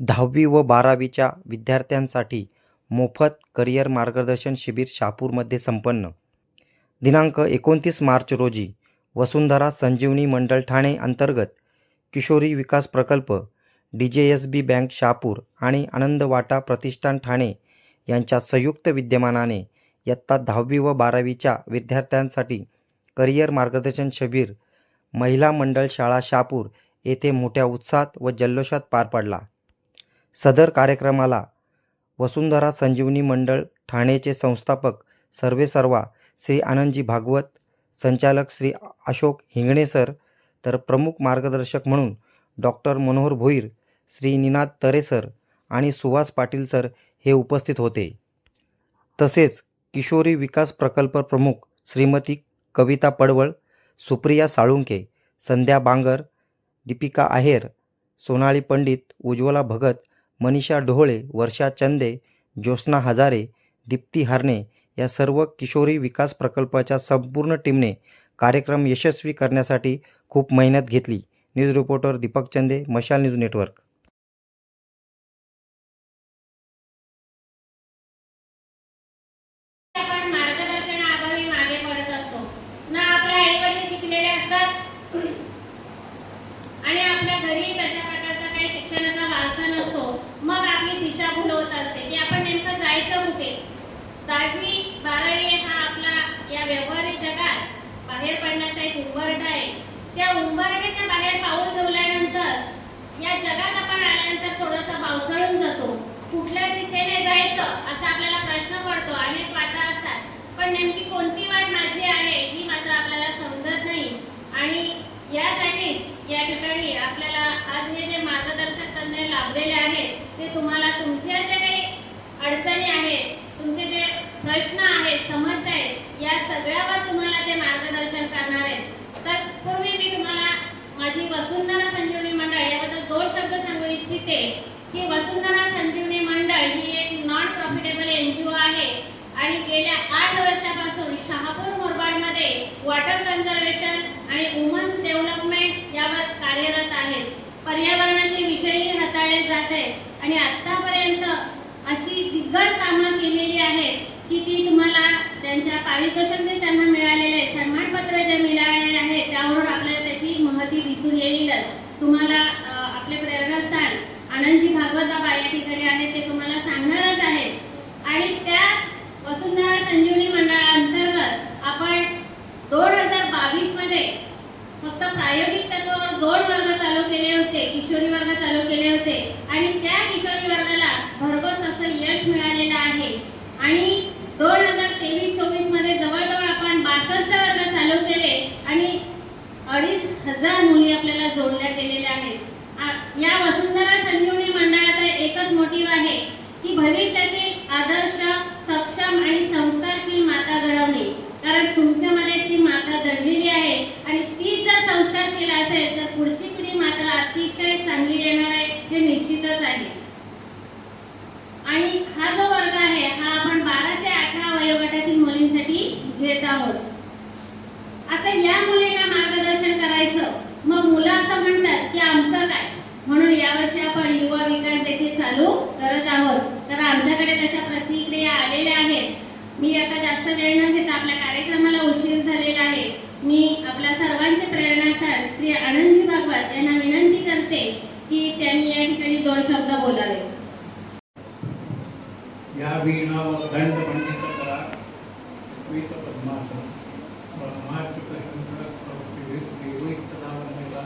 दहावी व बारावीच्या विद्यार्थ्यांसाठी मोफत करिअर मार्गदर्शन शिबिर शहापूरमध्ये संपन्न. दिनांक एकोणतीस मार्च रोजी वसुंधरा संजीवनी मंडळ ठाणे अंतर्गत किशोरी विकास प्रकल्प डी जे एस बी बँक शहापूर आणि आनंद वाटा प्रतिष्ठान ठाणे यांच्या संयुक्त विद्यमानाने इयत्ता दहावी व बारावीच्या विद्यार्थ्यांसाठी करिअर मार्गदर्शन शिबिर महिला मंडळ शाळा शहापूर येथे मोठ्या उत्साहात व जल्लोषात पार पडला. सदर कार्यक्रमाला वसुंधरा संजीवनी मंडळ ठाणेचे संस्थापक सर्वेसर्वा श्री आनंदजी भागवत संचालक श्री अशोक हिंगणे सर तर प्रमुख मार्गदर्शक म्हणून डॉक्टर मनोहर भोईर श्री निनाद तरे सर आणि सुहास पाटील सर हे उपस्थित होते. तसेच किशोरी विकास प्रकल्प प्रमुख श्रीमती कविता पडवळ सुप्रिया साळुंके संध्या बांगर दीपिका आहेर सोनाली पंडित उज्ज्वला भगत मनीषा ढोळे वर्षा चंदे ज्योत्स्ना हजारे दीप्ती हरणे या सर्व किशोरी विकास प्रकल्पाच्या संपूर्ण टीमने कार्यक्रम यशस्वी करण्यासाठी खूप मेहनत घेतली. न्यूज रिपोर्टर दीपक चंदे मशाल न्यूज नेटवर्क आपण मार्गदर्शनाअभावी मागे पडत असतो ना आपले आई वडील शिकलेले असतात आणि आपल्या घरी तशा प्रकारचा काही शिक्षणाचा वारसा नसतो मग आपली दिशा भुलवत असते. की आपण नेमकं जायचं कुठे? दहावी बारावी हा आपला या व्यवहारिक जगात बाहेर पडण्याचा एक उंबरठा आहे. त्या उंबरठ्याच्या बाहेर पाऊल ठेवल्यानंतर या जगात आपण आल्यानंतर थोडंसं पावसाळून जातो कुठल्या दिशेने जायचं असा आपल्याला प्रश्न पडतो अनेक वाटा असतात पण नेमकी कोणती वाट माझी आहे ही मात्र आपल्याला समजत नाही आणि यासाठी या ठिकाणी आपल्याला आज हे जे मार्गदर्शक तज्ञ लाभलेले आहेत ते तुम्हाला तुमच्या ज्या काही अडचणी आहेत तुमचे जे प्रश्न आहेत समस्या आहेत या सगळ्यावर तुम्हाला ते मार्गदर्शन करणार आहेत. तर पूर्वी मी तुम्हाला माझी वसुंधरा संजीवनी मंडळ याबद्दल दोन शब्द सांगू इच्छिते की वसुंधरा संजीवनी मंडळ ही एक non profitable N G O आहे आणि गेल्या आठ वर्षापासून शहापूर मुरबाडमध्ये वॉटर कन्झर्वेशन आणि वुमन्स डेव्हलपमेंट यावर कार्यरत आहेत. पर्यावरणाचे विषयही हाताळले जात आहेत. आणि आतापर्यंत अशी दिग्गज कामं केलेली आहेत की ती तुम्हाला त्यांच्या पारितोषिक त्यांना मिळालेले सन्मानपत्र जे मिळालेले आहे त्यावरून आपल्याला त्याची महती दिसून येईलच. तुम्हाला आपले प्रेरणास्थान आनंदजी भागवताबा या ठिकाणी आहेत ते तुम्हाला सांगणारच आहेत. आणि त्या वसुंधरा संजीवनी मंडळाअंतर्गत आपण दोन हजार बावीसमध्ये फक्त प्रायोगिक तत्वावर दोन वर्ग चालू केले होते किशोरी वर्ग चालू केले होते आणि त्या किशोरी वर्गाला भरघोस असं यश मिळालेलं आहे आणि दोन हजार तेवीस चोवीसमध्ये जवळजवळ आपण बासष्ट वर्ग चालू केले आणि अडीच हजार मुली आपल्याला जोडल्या गेलेल्या आहेत आ- या वसुंधरा संजीवनी मंडळाचा एकच मोटिव्ह आहे की भविष्यातील आदर्श सक्षम आणि संस्कारशील माता घडवणे. कारण तुमच्यामध्ये ती माता दडलेली आहे आणि ती जर संस्कारशील असेल तर पुढची पिढी मात्र अतिशय चांगली येणार आहे हे निश्चितच आहे आणि हा जो वर्ग आहे हा आपण बारा ते अठरा वयोगटातील मुलींसाठी घेत आहोत आता या मुलीला मार्गदर्शन करायचं मग मुलं असं म्हणतात की आमचं काय म्हणून यावर्षी आपण युवा विकास देखील चालू करत आहोत तर आमच्याकडे तशा प्रतिक्रिया आलेल्या आहेत मी आता जास्त वेळ न घेता आपल्या कार्यक्रमाला उशीर झालेला आहे. मी आपल्या सर्वांचे प्रेरणास्थान श्री आनंदजी भागवत यांना विनंती करते की त्यांनी या ठिकाणी दोन शब्द बोलावे. या वीणा दंड पंडित करा. श्वेत पद्मासन. ब्रह्माच्युत शंकर प्रवृत्ती देवैस्तनावनेला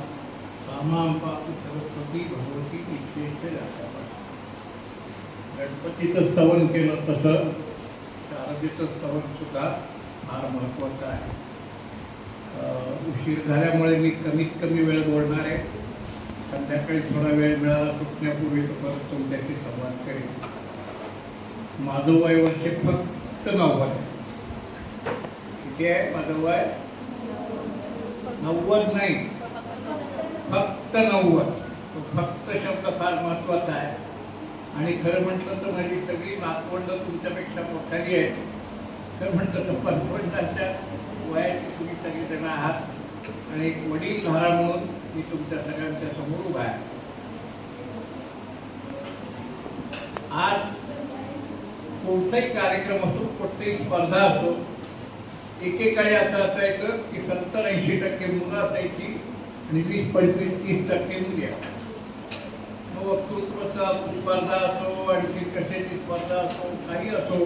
रामां पातु सरस्वती भगवती इच्छेचे गणपतीचं स्तवन केलं तसं. शारदेचं स्तवन सुद्धा फार महत्त्वाचं आहे. उशीर झाल्यामुळे मी कमीत कमी वेळ बोलणार आहे. संध्याकाळी थोडा वेळ मिळाला सुटण्यापूर्वी परत तुमच्याशी संवाद करेन. माझं वय वर्षे फक्त नव्वद किती आहे माझं वय? नव्वद नाही. फक्त नव्वद. तो फक्त शब्द फार महत्त्वाचा आहे. आणि खरं म्हटलं तर माझी सगळी नातवंड तुमच्यापेक्षा मोठाली आहे तर म्हणतो तर पंचवंडाच्या वयाचे तुम्ही सगळेजण आहात. आणि एक वडील धारा म्हणून मी तुमच्या सगळ्यांच्या समोर उभा आहे. आज कोणताही कार्यक्रम असो कोणतीही स्पर्धा असो एकेकाळी असं असायचं की सत्तर ऐंशी टक्के मुलं असायची आणि वीस पंचवीस तीस टक्के मुली मग वक्तृत्वाचा स्पर्धा असो आणखी कशाची स्पर्धा असो काही असो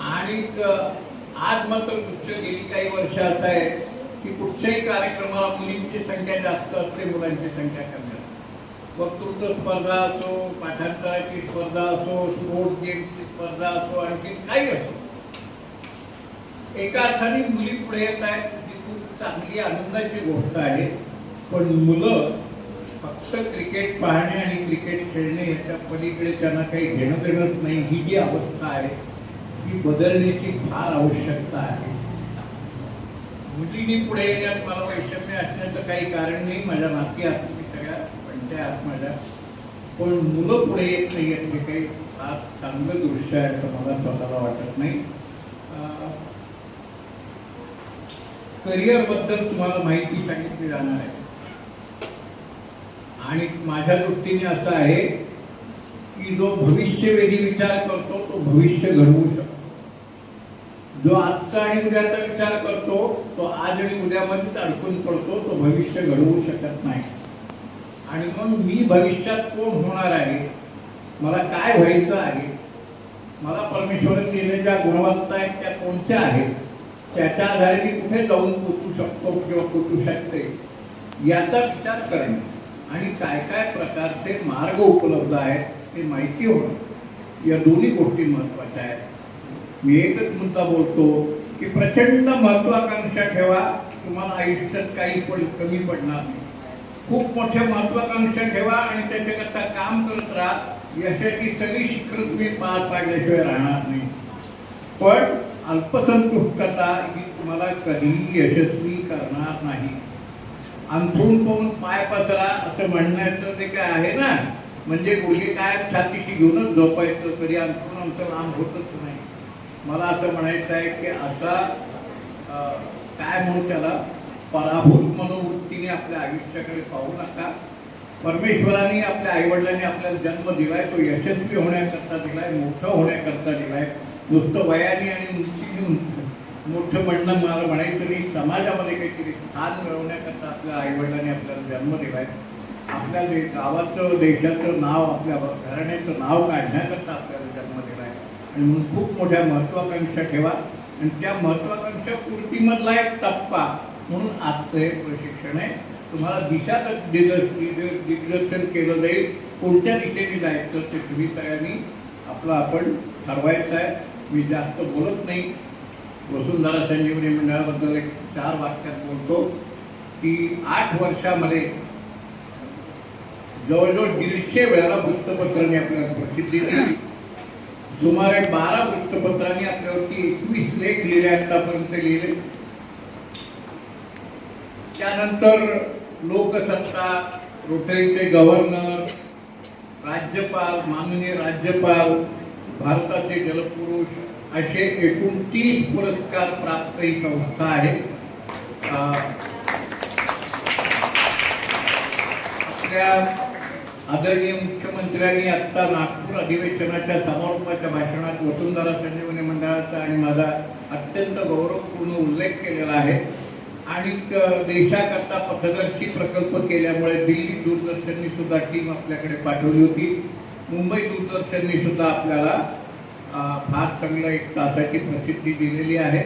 आणि आज मात्र कुठच्या गेली काही वर्ष असं आहे की कुठच्याही कार्यक्रमाला मुलींची संख्या जास्त असते मुलांची संख्या कमी असते. वक्तृत्व स्पर्धा असो पाठांतराची स्पर्धा असो स्पोर्ट्स गेमची स्पर्धा असो आणखी काही असो. एका अर्थाने मुली पुढे येत आहेत ही खूप चांगली आनंदाची गोष्ट आहे. पण मुलं फक्त क्रिकेट पाहणे आणि क्रिकेट खेळणे याच्या पलीकडे त्यांना काही घेणं देणंच नाही ही जी अवस्था आहे ही बदलण्याची फार आवश्यकता आहे. मुलीने पुढे येण्यात मला वैषम्य असण्याचं काही कारण नाही माझ्या नाती आहात मी सगळ्या पंचायत आहात माझ्या. पण मुलं पुढे येत नाही आहेत हे काही फार चांगलं दृश्य आहे असं मला स्वतःला वाटत नाही. करिअरबद्दल तुम्हाला माहिती सांगितली जाणार आहे. आणि माझ्या दृष्टीने असं आहे की जो भविष्यवेधी विचार करतो तो भविष्य घडवू शकतो. जो आजचा आणि उद्याचा विचार करतो तो आज आणि उद्यामध्येच अडकून पडतो तो भविष्य घडवू शकत नाही. आणि मग मी भविष्यात कोण होणार आहे? मला काय व्हायचं आहे? मला परमेश्वरांनी दिलेल्या ज्या गुणवत्ता आहेत त्या कोणत्या आहेत? त्याच्या आधारे मी कुठे जाऊन पोचू शकतो किंवा पोचू शकते? याचा विचार करणे. आणि काय काय प्रकारचे मार्ग उपलब्ध आहेत हे माहिती होणं या दोन्ही गोष्टी महत्त्वाच्या आहेत. मी एकच मुद्दा बोलतो की प्रचंड महत्वाकांक्षा ठेवा तुम्हाला आयुष्यात काही पण कमी पडणार नाही. खूप मोठ्या महत्वाकांक्षा ठेवा आणि त्याच्याकरता काम करत राहा. यशाची सगळी शिखरं तुम्ही पार पाडल्याशिवाय राहणार नाही. पण अल्पसंतुष्टता ही तुम्हाला कधीही यशस्वी करणार नाही. अंथरून पाहून पाय पसरा असं म्हणण्याचं ते काय आहे ना? म्हणजे गुडघे काय छातीशी घेऊनच झोपायचं कधी अंथरून आमचं लांब होतच नाही. मला असं म्हणायचं आहे की आता काय म्हणू त्याला? पराभूत मनोवृत्तीने आपल्या आयुष्याकडे पाहू नका. परमेश्वराने आपल्या आईवडिलांनी आपल्याला जन्म दिलाय तो यशस्वी होण्याकरता दिलाय मोठं होण्याकरता दिलाय. नुसतं वयाने आणि उंचीने मोठं म्हणणं मला म्हणायचं नाही. समाजामध्ये काहीतरी स्थान मिळवण्याकरता आपल्या आईवडिलांनी आपल्याला जन्म दिलाय. आपल्या गावाचं देशाचं नाव आपल्या घराण्याचं नाव काढण्याकरता आपल्याला जन्म दिला आणि म्हणून खूप मोठ्या महत्वाकांक्षा ठेवा. आणि त्या महत्वाकांक्षा पूर्तीमधला एक टप्पा म्हणून आजचं हे प्रशिक्षण आहे. तुम्हाला दिशा दिग्दर्शन केलं जाईल. कोणत्या दिशेने जायचं ते तुम्ही सगळ्यांनी आपलं आपण ठरवायचं आहे. मी जास्त बोलत नाही. वसुंधरा संजीवनी मंडळाबद्दल एक चार वाक्यात बोलतो की आठ वर्षामध्ये जवळजवळ दीडशे वेळा वृत्तपत्रांनी आपल्याला प्रसिद्धी दिली. सुमारे बारा वृत्तपत्रांनी आपल्यावरती एकवीस लेख लिहिले आतापर्यंत लिहिले. त्यानंतर लोकसत्ता रोटरीचे गव्हर्नर राज्यपाल माननीय राज्यपाल भारताचे जलपुरुष असे एकूण तीस पुरस्कार प्राप्त ही संस्था आहे. आपल्या आदरणीय मुख्यमंत्र्यांनी आत्ता नागपूर अधिवेशनाच्या समारोपाच्या भाषणात वसुंधरा संजीवनी मंडळाचा आणि माझा अत्यंत गौरवपूर्ण उल्लेख केलेला आहे. आणि देशाकरता पथदर्शी प्रकल्प केल्यामुळे दिल्ली दूरदर्शननी सुद्धा टीम आपल्याकडे पाठवली होती. मुंबई दूरदर्शननी सुद्धा आपल्याला फार चांगलं एक तासाची प्रसिद्धी दिलेली आहे.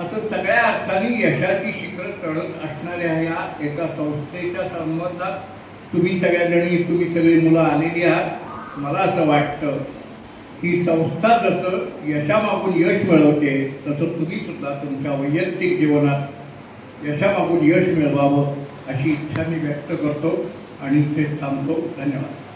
असं सगळ्या अर्थाने यशाची शिखर चढत असणाऱ्या या एका संस्थेच्या संबंधात तुम्ही सगळ्याजणी तुम्ही सगळी मुलं आलेली आहात. मला असं वाटतं की संस्था जसं यशामागून यश मिळवते तसं तुम्ही सुद्धा तुमच्या वैयक्तिक जीवनात यशामागून यश मिळवावं अशी इच्छा मी व्यक्त करतो आणि ते थांबतो. धन्यवाद.